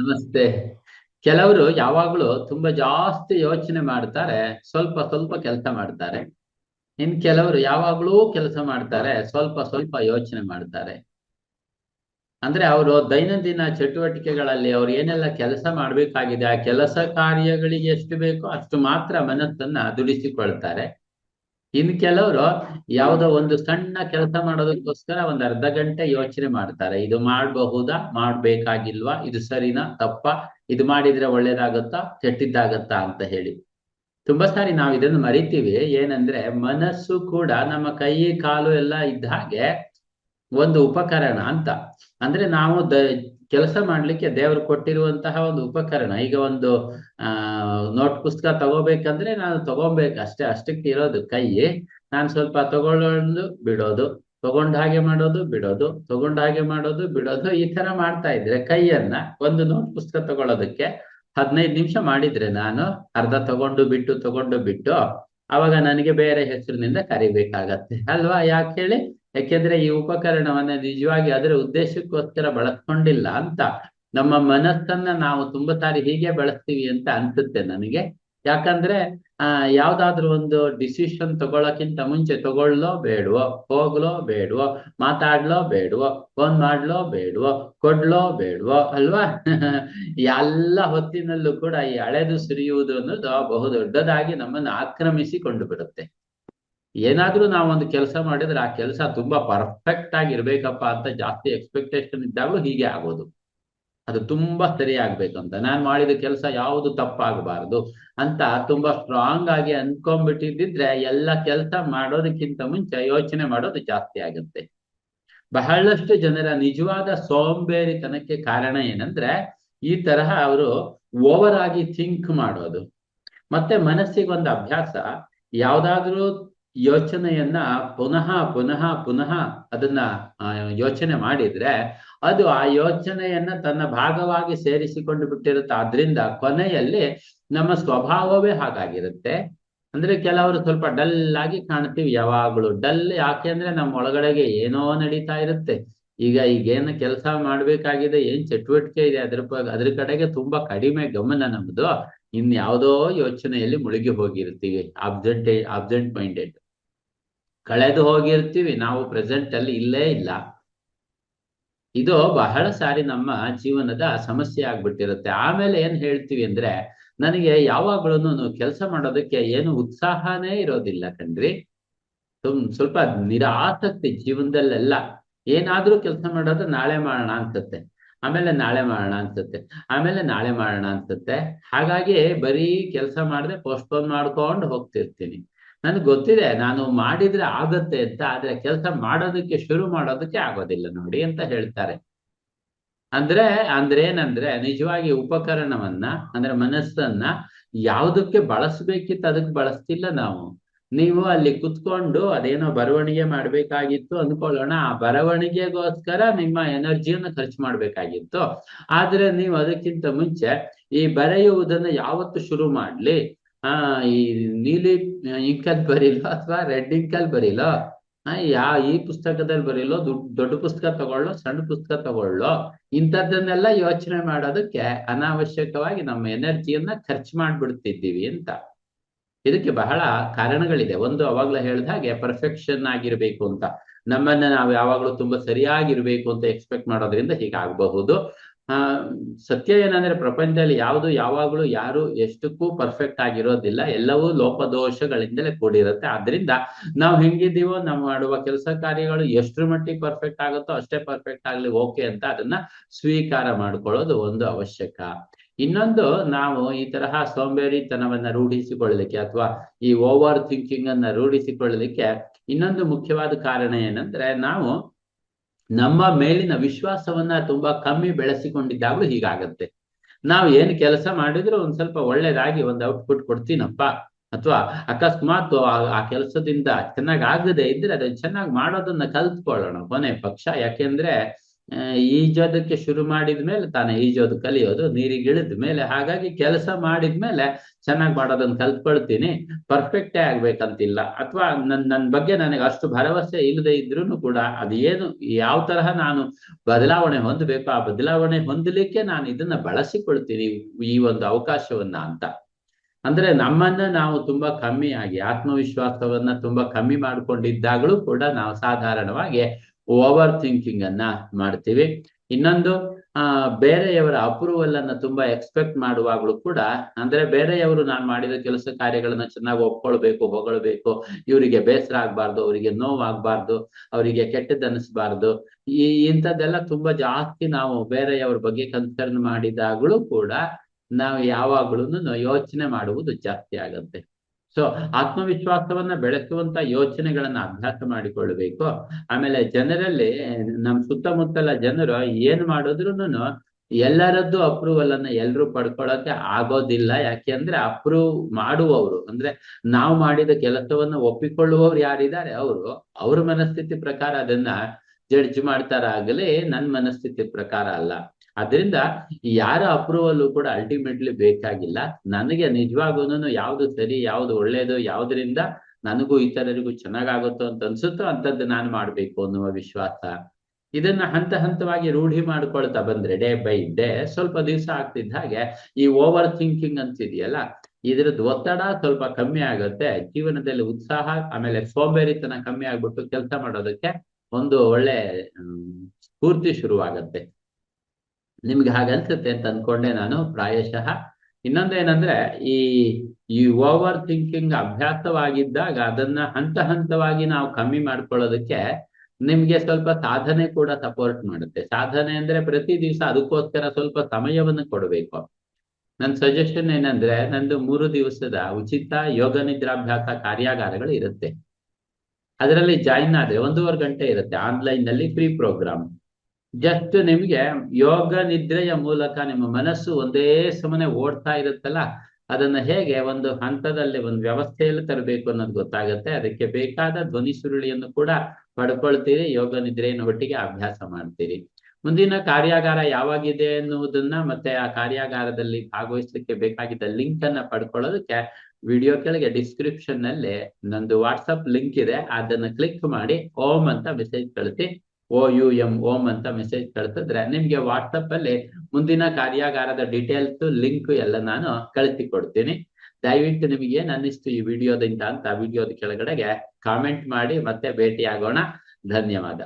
ನಮಸ್ತೆ. ಕೆಲವರು ಯಾವಾಗ್ಲೂ ತುಂಬಾ ಜಾಸ್ತಿ ಯೋಚನೆ ಮಾಡ್ತಾರೆ, ಸ್ವಲ್ಪ ಸ್ವಲ್ಪ ಕೆಲಸ ಮಾಡ್ತಾರೆ. ಇನ್ ಕೆಲವರು ಯಾವಾಗ್ಲೂ ಕೆಲಸ ಮಾಡ್ತಾರೆ, ಸ್ವಲ್ಪ ಸ್ವಲ್ಪ ಯೋಚನೆ ಮಾಡ್ತಾರೆ. ಅಂದ್ರೆ ಅವರು ದೈನಂದಿನ ಚಟುವಟಿಕೆಗಳಲ್ಲಿ ಅವ್ರು ಏನೆಲ್ಲ ಕೆಲಸ ಮಾಡ್ಬೇಕಾಗಿದೆ, ಆ ಕೆಲಸ ಕಾರ್ಯಗಳಿಗೆ ಎಷ್ಟು ಬೇಕೋ ಅಷ್ಟು ಮಾತ್ರ ಮನಸ್ಸನ್ನ ದುಡಿಸಿಕೊಳ್ತಾರೆ. ಇನ್ ಕೆಲವರು ಯಾವುದೋ ಒಂದು ಸಣ್ಣ ಕೆಲಸ ಮಾಡೋದಕ್ಕೋಸ್ಕರ ಒಂದ್ ಅರ್ಧ ಗಂಟೆ ಯೋಚನೆ ಮಾಡ್ತಾರೆ. ಇದು ಮಾಡಬಹುದಾ? ಮಾಡ್ಬೇಕಾಗಿಲ್ವಾ? ಇದು ಸರಿನಾ? ತಪ್ಪ? ಇದು ಮಾಡಿದ್ರೆ ಒಳ್ಳೇದಾಗತ್ತಾ? ಕೆಟ್ಟಿದ್ದಾಗತ್ತಾ ಅಂತ ಹೇಳಿ. ತುಂಬಾ ಸಾರಿ ನಾವು ಇದನ್ನು ಮರಿತೀವಿ. ಏನಂದ್ರೆ ಮನಸ್ಸು ಕೂಡ ನಮ್ಮ ಕೈ, ಕಾಲು ಎಲ್ಲ ಇದ್ದ ಹಾಗೆ ಒಂದು ಉಪಕರಣ ಅಂತ. ಅಂದ್ರೆ ನಾವು ದ ಕೆಲಸ ಮಾಡ್ಲಿಕ್ಕೆ ದೇವರು ಕೊಟ್ಟಿರುವಂತಹ ಒಂದು ಉಪಕರಣ. ಈಗ ಒಂದು, ಆ, ನೋಟ್ ಪುಸ್ತಕ ತಗೋಬೇಕಂದ್ರೆ ನಾನು ತಗೋಬೇಕು. ಅಷ್ಟೇ, ಅಷ್ಟಕ್ಕೆ ಇರೋದು ಕೈ ನಾನು ಸ್ವಲ್ಪ ತಗೊಳ್ಳೋದು ಬಿಡೋದು, ತಗೊಂಡ ಹಾಗೆ ಮಾಡೋದು ಬಿಡೋದು, ತಗೊಂಡ ಹಾಗೆ ಮಾಡೋದು ಬಿಡೋದು, ಈ ತರ ಮಾಡ್ತಾ ಇದ್ರೆ ಕೈಯನ್ನ ಒಂದು ನೋಟ್ ಪುಸ್ತಕ ತಗೊಳ್ಳೋದಕ್ಕೆ ಹದಿನೈದು ನಿಮಿಷ ಮಾಡಿದ್ರೆ ನಾನು ಅರ್ಧ ತಗೊಂಡು ಬಿಟ್ಟು ತಗೊಂಡು ಬಿಟ್ಟು, ಅವಾಗ ನನಗೆ ಬೇರೆ ಹೆಸರಿನಿಂದ ಕರಿಬೇಕಾಗತ್ತೆ. ಅಲ್ವಾ? ಯಾಕೆ ಹೇಳಿ? ಯಾಕೆಂದ್ರೆ ಈ ಉಪಕರಣವನ್ನ ನಿಜವಾಗಿ ಅದರ ಉದ್ದೇಶಕ್ಕೋಸ್ಕರ ಬಳಸ್ಕೊಂಡಿಲ್ಲ ಅಂತ ನಮ್ಮ ಮನಸ್ಸನ್ನ ನಾವು ತುಂಬಾ ಸಾರಿ ಹೀಗೆ ಬಳಸ್ತೀವಿ ಅಂತ ಅನ್ಸುತ್ತೆ ನನಗೆ. ಯಾಕಂದ್ರೆ, ಆ, ಯಾವ್ದಾದ್ರು ಒಂದು ಡಿಸಿಷನ್ ತಗೊಳಕ್ಕಿಂತ ಮುಂಚೆ ತಗೊಳ್ಳೋ ಬೇಡವೋ, ಹೋಗ್ಲೋ ಬೇಡವೋ, ಮಾತಾಡ್ಲೋ ಬೇಡವೋ ಫೋನ್ ಮಾಡ್ಲೋ ಬೇಡವೋ, ಕೊಡ್ಲೋ ಬೇಡವೋ, ಅಲ್ವಾ? ಎಲ್ಲ ಹೊತ್ತಿನಲ್ಲೂ ಕೂಡ ಈ ಹಳೆದು ಸುರಿಯುವುದು ಅನ್ನೋದು ಬಹುದೊಡ್ಡದಾಗಿ ನಮ್ಮನ್ನು ಆಕ್ರಮಿಸಿಕೊಂಡು ಬಿಡುತ್ತೆ. ಏನಾದ್ರೂ ನಾವೊಂದು ಕೆಲಸ ಮಾಡಿದ್ರೆ ಆ ಕೆಲಸ ತುಂಬಾ ಪರ್ಫೆಕ್ಟ್ ಆಗಿ ಇರ್ಬೇಕಪ್ಪ ಅಂತ ಜಾಸ್ತಿ ಎಕ್ಸ್ಪೆಕ್ಟೇಷನ್ ಇದ್ದಾಗಲೂ ಹೀಗೆ ಆಗೋದು. ಅದು ತುಂಬಾ ಸರಿ ಆಗ್ಬೇಕಂತ ನಾನು ಮಾಡಿದ ಕೆಲಸ ಯಾವುದು ತಪ್ಪಾಗಬಾರದು ಅಂತ ತುಂಬಾ ಸ್ಟ್ರಾಂಗ್ ಆಗಿ ಅನ್ಕೊಂಡ್ಬಿಟ್ಟಿದ್ರೆ ಎಲ್ಲ ಕೆಲಸ ಮಾಡೋದಕ್ಕಿಂತ ಮುಂಚೆ ಯೋಚನೆ ಮಾಡೋದು ಜಾಸ್ತಿ ಆಗುತ್ತೆ. ಬಹಳಷ್ಟು ಜನರ ನಿಜವಾದ ಸೋಂಬೇರಿತನಕ್ಕೆ ಕಾರಣ ಏನಂದ್ರೆ ಈ ತರಹ ಅವರು ಓವರ್ ಆಗಿ ಥಿಂಕ್ ಮಾಡೋದು. ಮತ್ತೆ ಮನಸ್ಸಿಗೆ ಒಂದು ಅಭ್ಯಾಸ, ಯಾವ್ದಾದ್ರೂ ಯೋಚನೆಯನ್ನ ಪುನಃ ಪುನಃ ಪುನಃ ಅದನ್ನ ಯೋಚನೆ ಮಾಡಿದ್ರೆ ಅದು ಆ ಯೋಚನೆಯನ್ನ ತನ್ನ ಭಾಗವಾಗಿ ಸೇರಿಸಿಕೊಂಡು ಬಿಟ್ಟಿರುತ್ತೆ. ಆದ್ರಿಂದ ಕೊನೆಯಲ್ಲಿ ನಮ್ಮ ಸ್ವಭಾವವೇ ಹಾಗಾಗಿರುತ್ತೆ. ಅಂದ್ರೆ ಕೆಲವರು ಸ್ವಲ್ಪ ಡಲ್ ಆಗಿ ಕಾಣ್ತೀವಿ ಯಾವಾಗ್ಲೂ. ಡಲ್ ಯಾಕೆ ಅಂದ್ರೆ ನಮ್ಮ ಒಳಗಡೆಗೆ ಏನೋ ನಡೀತಾ ಇರುತ್ತೆ. ಈಗ ಈಗೇನು ಕೆಲಸ ಮಾಡ್ಬೇಕಾಗಿದೆ, ಏನ್ ಚಟುವಟಿಕೆ ಇದೆ, ಅದ್ರ ಅದ್ರ ಕಡೆಗೆ ತುಂಬಾ ಕಡಿಮೆ ಗಮನ ನಮ್ದು. ಇನ್ ಯಾವುದೋ ಯೋಚನೆಯಲ್ಲಿ ಮುಳುಗಿ ಹೋಗಿರ್ತೀವಿ ಅಬ್ಸೆಂಟ್ ಅಬ್ಸೆಂಟ್ ಮೈಂಡೆಡ್ ಕಳೆದು ಹೋಗಿರ್ತೀವಿ, ನಾವು ಪ್ರೆಸೆಂಟ್ ಅಲ್ಲಿ ಇಲ್ಲೇ ಇಲ್ಲ. ಇದು ಬಹಳ ಸಾರಿ ನಮ್ಮ ಜೀವನದ ಸಮಸ್ಯೆ ಆಗ್ಬಿಟ್ಟಿರುತ್ತೆ. ಆಮೇಲೆ ಏನ್ ಹೇಳ್ತೀವಿ ಅಂದ್ರೆ, ನನಗೆ ಯಾವಾಗ್ಲೂ ಕೆಲಸ ಮಾಡೋದಕ್ಕೆ ಏನು ಉತ್ಸಾಹನೇ ಇರೋದಿಲ್ಲ ಕಣ್ರಿ. ತುಮ್, ಸ್ವಲ್ಪ ನಿರಾಸಕ್ತಿ ಜೀವನದಲ್ಲೆಲ್ಲ ಏನಾದ್ರೂ ಕೆಲಸ ಮಾಡೋದು ನಾಳೆ ಮಾಡೋಣ ಅನ್ಸುತ್ತೆ. ಆಮೇಲೆ ನಾಳೆ ಮಾಡೋಣ ಅನ್ಸುತ್ತೆ. ಆಮೇಲೆ ನಾಳೆ ಮಾಡೋಣ ಅನ್ಸುತ್ತೆ. ಹಾಗಾಗಿ ಬರೀ ಕೆಲಸ ಮಾಡದೆ ಪೋಸ್ಟ್ಪೋನ್ ಮಾಡ್ಕೊಂಡು ಹೋಗ್ತಿರ್ತೀನಿ. ನನ್ಗೆ ಗೊತ್ತಿದೆ, ನಾನು ಮಾಡಿದ್ರೆ ಆಗತ್ತೆ ಅಂತ, ಆದ್ರೆ ಕೆಲಸ ಮಾಡೋದಕ್ಕೆ ಶುರು ಮಾಡೋದಕ್ಕೆ ಆಗೋದಿಲ್ಲ ನೋಡಿ ಅಂತ ಹೇಳ್ತಾರೆ. ಅಂದ್ರೆ ಅಂದ್ರೆ ಏನಂದ್ರೆ ನಿಜವಾಗಿ ಉಪಕರಣವನ್ನ, ಅಂದ್ರೆ ಮನಸ್ಸನ್ನ ಯಾವುದಕ್ಕೆ ಬಳಸ್ಬೇಕಿತ್ತು ಅದಕ್ಕೆ ಬಳಸ್ತಿಲ್ಲ ನಾವು. ನೀವು ಅಲ್ಲಿ ಕುತ್ಕೊಂಡು ಅದೇನೋ ಬರವಣಿಗೆ ಮಾಡ್ಬೇಕಾಗಿತ್ತು ಅನ್ಕೊಳ್ಳೋಣ ಆ ಬರವಣಿಗೆಗೋಸ್ಕರ ನಿಮ್ಮ ಎನರ್ಜಿಯನ್ನ ಖರ್ಚು ಮಾಡ್ಬೇಕಾಗಿತ್ತು. ಆದ್ರೆ ನೀವು ಅದಕ್ಕಿಂತ ಮುಂಚೆ ಈ ಬರೆಯುವುದನ್ನ ಯಾವತ್ತು ಶುರು ಮಾಡ್ಲಿ? ಆ, ಈ ನೀಲಿ ಇಂಕಲ್ ಬರೀಲೋ ಅಥವಾ ರೆಡ್ ಇಂಕಲ್ ಬರೀಲೋ? ಆ, ಯಾ, ಈ ಪುಸ್ತಕದಲ್ಲಿ ಬರೀಲೋ? ದೊಡ್ಡ ಪುಸ್ತಕ ತಗೊಳ್ಳೋ, ಸಣ್ಣ ಪುಸ್ತಕ ತಗೊಳ್ಳೋ? ಇಂಥದ್ದನ್ನೆಲ್ಲ ಯೋಚನೆ ಮಾಡೋದಕ್ಕೆ ಅನಾವಶ್ಯಕವಾಗಿ ನಮ್ಮ ಎನರ್ಜಿಯನ್ನ ಖರ್ಚು ಮಾಡ್ಬಿಡ್ತಿದ್ದೀವಿ ಅಂತ. ಇದಕ್ಕೆ ಬಹಳ ಕಾರಣಗಳಿದೆ. ಒಂದು ಅವಾಗ್ಲೇ ಹೇಳಿದ ಹಾಗೆ ಪರ್ಫೆಕ್ಷನ್ ಆಗಿರ್ಬೇಕು ಅಂತ. ನಮ್ಮನ್ನ ನಾವು ಯಾವಾಗ್ಲೂ ತುಂಬಾ ಸರಿಯಾಗಿರ್ಬೇಕು ಅಂತ ಎಕ್ಸ್ಪೆಕ್ಟ್ ಮಾಡೋದ್ರಿಂದ ಹೀಗಾಗಬಹುದು ಆ, ಸತ್ಯ ಏನಂದ್ರೆ ಪ್ರಪಂಚದಲ್ಲಿ ಯಾವುದು ಯಾವಾಗ್ಲೂ ಯಾರು ಎಷ್ಟಕ್ಕೂ ಪರ್ಫೆಕ್ಟ್ ಆಗಿರೋದಿಲ್ಲ. ಎಲ್ಲವೂ ಲೋಪದೋಷಗಳಿಂದಲೇ ಕೂಡಿರುತ್ತೆ. ಆದ್ರಿಂದ ನಾವು ಹೆಂಗಿದ್ದೀವೋ, ನಾವು ಮಾಡುವ ಕೆಲಸ ಕಾರ್ಯಗಳು ಎಷ್ಟ್ರ ಮಟ್ಟಿಗೆ ಪರ್ಫೆಕ್ಟ್ ಆಗುತ್ತೋ ಅಷ್ಟೇ ಪರ್ಫೆಕ್ಟ್ ಆಗ್ಲಿ ಓಕೆ ಅಂತ ಅದನ್ನ ಸ್ವೀಕಾರ ಮಾಡ್ಕೊಳ್ಳೋದು ಒಂದು ಅವಶ್ಯಕ. ಇನ್ನೊಂದು ನಾವು ಈ ತರಹ ಸೋಂಬೇರಿತನವನ್ನ ರೂಢಿಸಿಕೊಳ್ಳಲಿಕ್ಕೆ ಅಥವಾ ಈ ಓವರ್ ಥಿಂಕಿಂಗ್ ಅನ್ನ ರೂಢಿಸಿಕೊಳ್ಳಲಿಕ್ಕೆ ಇನ್ನೊಂದು ಮುಖ್ಯವಾದ ಕಾರಣ ಏನಂದ್ರೆ ನಾವು ನಮ್ಮ ಮೇಲಿನ ವಿಶ್ವಾಸವನ್ನ ತುಂಬಾ ಕಮ್ಮಿ ಬೆಳೆಸಿಕೊಂಡಿದ್ದಾಗಲೂ ಹೀಗಾಗತ್ತೆ. ನಾವು ಏನ್ ಕೆಲಸ ಮಾಡಿದ್ರು ಒಂದ್ ಸ್ವಲ್ಪ ಒಳ್ಳೇದಾಗಿ ಒಂದು ಔಟ್ಪುಟ್ ಕೊಡ್ತೀನಪ್ಪ. ಅಥವಾ ಅಕಸ್ಮಾತ್ ಆ ಕೆಲಸದಿಂದ ಚೆನ್ನಾಗ್ ಆಗದೆ ಇದ್ರೆ ಅದನ್ನ ಚೆನ್ನಾಗಿ ಮಾಡೋದನ್ನ ಕಲ್ತ್ಕೊಳ್ಳೋಣ, ಕೊನೆ ಪಕ್ಷ. ಯಾಕೆಂದ್ರೆ ಈಜೋದಕ್ಕೆ ಶುರು ಮಾಡಿದ ಮೇಲೆ ತಾನೇ ಈಜೋದು, ಕಲಿಯೋದು, ನೀರಿಗೆ ಇಳಿದ ಮೇಲೆ. ಹಾಗಾಗಿ ಕೆಲಸ ಮಾಡಿದ ಮೇಲೆ ಚೆನ್ನಾಗಿ ಮಾಡೋದನ್ನ ಕಲ್ತ್ಕೊಳ್ತೀನಿ. ಪರ್ಫೆಕ್ಟೇ ಆಗ್ಬೇಕಂತಿಲ್ಲ. ಅಥವಾ ನನ್ ನನ್ನ ಬಗ್ಗೆ ನನಗೆ ಅಷ್ಟು ಭರವಸೆ ಇಲ್ಲದೆ ಇದ್ರೂ ಕೂಡ ಅದು ಏನು ಯಾವ ತರಹ ನಾನು ಬದಲಾವಣೆ ಹೊಂದಬೇಕು ಆ ಬದಲಾವಣೆ ಹೊಂದಲಿಕ್ಕೆ ನಾನು ಇದನ್ನ ಬಳಸಿಕೊಳ್ತೀನಿ ಈ ಒಂದು ಅವಕಾಶವನ್ನ ಅಂತ. ಅಂದ್ರೆ ನಮ್ಮನ್ನ ನಾವು ತುಂಬಾ ಕಮ್ಮಿಯಾಗಿ ಆತ್ಮವಿಶ್ವಾಸವನ್ನ ತುಂಬಾ ಕಮ್ಮಿ ಮಾಡ್ಕೊಂಡಿದ್ದಾಗಲೂ ಕೂಡ ನಾವು ಸಾಧಾರಣವಾಗಿ ಓವರ್ ಥಿಂಕಿಂಗ್ ಅನ್ನ ಮಾಡ್ತೀವಿ. ಇನ್ನೊಂದು, ಆ, ಬೇರೆಯವರ ಅಪ್ರೂವಲ್ ಅನ್ನ ತುಂಬಾ ಎಕ್ಸ್ಪೆಕ್ಟ್ ಮಾಡುವಾಗಲೂ ಕೂಡ, ಅಂದ್ರೆ ಬೇರೆಯವರು ನಾನು ಮಾಡಿದ ಕೆಲಸ ಕಾರ್ಯಗಳನ್ನ ಚೆನ್ನಾಗಿ ಒಪ್ಕೊಳ್ಬೇಕು, ಹೊಗಳಬೇಕು, ಇವರಿಗೆ ಬೇಸರ ಆಗ್ಬಾರ್ದು, ಅವರಿಗೆ ನೋವಾಗ್ಬಾರ್ದು, ಅವರಿಗೆ ಕೆಟ್ಟದನ್ನಿಸ್ಬಾರ್ದು ಈ, ಇಂಥದ್ದೆಲ್ಲ ತುಂಬಾ ಜಾಸ್ತಿ ನಾವು ಬೇರೆಯವ್ರ ಬಗ್ಗೆ ಕನ್ಸರ್ನ್ ಮಾಡಿದಾಗಲೂ ಕೂಡ, ನಾವು ಯಾವಾಗ್ಲೂ ಯೋಚನೆ ಮಾಡುವುದು ಜಾಸ್ತಿ ಆಗತ್ತೆ. ಸೊ ಆತ್ಮವಿಶ್ವಾಸವನ್ನ ಬೆಳೆಸುವಂತ ಯೋಚನೆಗಳನ್ನ ಅಭ್ಯಾಸ ಮಾಡಿಕೊಳ್ಬೇಕು ಆಮೇಲೆ ಜನರಲ್ಲಿ, ನಮ್ ಸುತ್ತಮುತ್ತಲ ಜನರು ಏನ್ ಮಾಡಿದ್ರು ಎಲ್ಲರದ್ದು ಅಪ್ರೂವಲ್ ಅನ್ನ ಎಲ್ರು ಪಡ್ಕೊಳಕ್ಕೆ ಆಗೋದಿಲ್ಲ. ಯಾಕೆಂದ್ರೆ ಅಪ್ರೂವ್ ಮಾಡುವವರು. ಅಂದ್ರೆ ನಾವು ಮಾಡಿದ ಕೆಲಸವನ್ನ ಒಪ್ಪಿಕೊಳ್ಳುವವ್ರು ಯಾರಿದ್ದಾರೆ? ಅವರು. ಅವ್ರ ಮನಸ್ಥಿತಿ ಪ್ರಕಾರ ಅದನ್ನ ಜಡ್ಜ್ ಮಾಡ್ತಾರಾಗಲಿ ನನ್ ಮನಸ್ಥಿತಿ ಪ್ರಕಾರ ಅಲ್ಲ. ಅದರಿಂದ ಯಾರ ಅಪ್ರೂವಲ್ ಕೂಡ ಅಲ್ಟಿಮೇಟ್ಲಿ ಬೇಕಾಗಿಲ್ಲ. ನನಗೆ ನಿಜವಾಗೂನು ಯಾವ್ದು ಸರಿ, ಯಾವ್ದು ಒಳ್ಳೇದು, ಯಾವ್ದ್ರಿಂದ ನನಗೂ ಇತರರಿಗೂ ಚೆನ್ನಾಗಾಗುತ್ತೋ ಅಂತ ಅನ್ಸುತ್ತೋ ಅಂತದ್ದು ನಾನು ಮಾಡ್ಬೇಕು ಅನ್ನುವ ವಿಶ್ವಾಸ. ಇದನ್ನ ಹಂತ ಹಂತವಾಗಿ ರೂಢಿ ಮಾಡ್ಕೊಳ್ತಾ ಬಂದ್ರೆ ಡೇ ಬೈ ಡೇ ಸ್ವಲ್ಪ ದಿವಸ ಆಗ್ತಿದ್ದ ಹಾಗೆ ಈ ಓವರ್ ಥಿಂಕಿಂಗ್ ಅಂತಿದೆಯಲ್ಲ, ಇದ್ರದ್ದು ಒತ್ತಡ ಸ್ವಲ್ಪ ಕಮ್ಮಿ ಆಗುತ್ತೆ. ಜೀವನದಲ್ಲಿ ಉತ್ಸಾಹ, ಆಮೇಲೆ ಸೋಂಬೇರಿತನ ಕಮ್ಮಿ ಆಗ್ಬಿಟ್ಟು ಕೆಲಸ ಮಾಡೋದಕ್ಕೆ ಒಂದು ಒಳ್ಳೆ ಸ್ಫೂರ್ತಿ ಶುರುವಾಗತ್ತೆ. ನಿಮ್ಗೆ ಹಾಗನ್ಸುತ್ತೆ ಅಂತ ಅನ್ಕೊಂಡೆ ನಾನು ಪ್ರಾಯಶಃ. ಇನ್ನೊಂದೇನಂದ್ರೆ ಈ ಈ ಓವರ್ ಥಿಂಕಿಂಗ್ ಅಭ್ಯಾಸವಾಗಿದ್ದಾಗ ಅದನ್ನ ಹಂತ ಹಂತವಾಗಿ ನಾವು ಕಮ್ಮಿ ಮಾಡ್ಕೊಳ್ಳೋದಕ್ಕೆ ನಿಮ್ಗೆ ಸ್ವಲ್ಪ ಸಾಧನೆ ಕೂಡ ಸಪೋರ್ಟ್ ಮಾಡುತ್ತೆ. ಸಾಧನೆ ಅಂದ್ರೆ ಪ್ರತಿ ದಿವಸ ಅದಕ್ಕೋಸ್ಕರ ಸ್ವಲ್ಪ ಸಮಯವನ್ನು ಕೊಡಬೇಕು. ನನ್ನ ಸಜೆಷನ್ ಏನಂದ್ರೆ, ನಂದು ಮೂರು ದಿವಸದ ಉಚಿತ ಯೋಗ ನಿದ್ರಾಭ್ಯಾಸ ಕಾರ್ಯಾಗಾರಗಳು ಇರುತ್ತೆ. ಅದರಲ್ಲಿ ಜಾಯಿನ್ ಆದ್ರೆ ಒಂದೂವರೆ ಗಂಟೆ ಇರುತ್ತೆ ಆನ್ಲೈನ್ನಲ್ಲಿ ಫ್ರೀ ಪ್ರೋಗ್ರಾಮ್ ಜಸ್ಟ್ ನಿಮ್ಗೆ ಯೋಗ ನಿದ್ರೆಯ ಮೂಲಕ ನಿಮ್ಮ ಮನಸ್ಸು ಒಂದೇ ಸಮನೆ ಓಡ್ತಾ ಇರುತ್ತಲ್ಲ, ಅದನ್ನ ಹೇಗೆ ಒಂದು ಹಂತದಲ್ಲಿ ಒಂದು ವ್ಯವಸ್ಥೆಯಲ್ಲಿ ತರಬೇಕು ಅನ್ನೋದು ಗೊತ್ತಾಗುತ್ತೆ. ಅದಕ್ಕೆ ಬೇಕಾದ ಧ್ವನಿ ಸುರುಳಿಯನ್ನು ಕೂಡ ಪಡ್ಕೊಳ್ತೀರಿ, ಯೋಗ ನಿದ್ರೆಯನ್ನು ಒಟ್ಟಿಗೆ ಅಭ್ಯಾಸ ಮಾಡ್ತೀರಿ. ಮುಂದಿನ ಕಾರ್ಯಾಗಾರ ಯಾವಾಗಿದೆ ಎನ್ನುವುದನ್ನ ಮತ್ತೆ ಆ ಕಾರ್ಯಾಗಾರದಲ್ಲಿ ಭಾಗವಹಿಸಲಿಕ್ಕೆ ಬೇಕಾಗಿದ್ದ ಲಿಂಕ್ ಅನ್ನ ಪಡ್ಕೊಳ್ಳೋದಕ್ಕೆ ವಿಡಿಯೋ ಕೆಳಗೆ ಡಿಸ್ಕ್ರಿಪ್ಷನ್ನಲ್ಲಿ ನಂದು ವಾಟ್ಸಪ್ ಲಿಂಕ್ ಇದೆ. ಅದನ್ನ ಕ್ಲಿಕ್ ಮಾಡಿ ಓಮ್ ಅಂತ ಮೆಸೇಜ್ ಕಳಿಸಿ. ಓ ಯು ಎಂ, ಓಂ ಅಂತ ಮೆಸೇಜ್ ಕಳಿಸಿದ್ರೆ ನಿಮ್ಗೆ ವಾಟ್ಸಪ್ ಅಲ್ಲಿ ಮುಂದಿನ ಕಾರ್ಯಾಗಾರದ ಡೀಟೇಲ್ಸ್ ಲಿಂಕ್ ಎಲ್ಲ ನಾನು ಕಳಿಸಿ ಕೊಡ್ತೀನಿ ದಯವಿಟ್ಟು ನಿಮಗೆ ಏನ್ ಅನ್ನಿಸ್ತು ಈ ವಿಡಿಯೋದಿಂದ ಅಂತ ವಿಡಿಯೋದ ಕೆಳಗಡೆಗೆ ಕಾಮೆಂಟ್ ಮಾಡಿ ಮತ್ತೆ ಭೇಟಿ ಆಗೋಣ ಧನ್ಯವಾದ.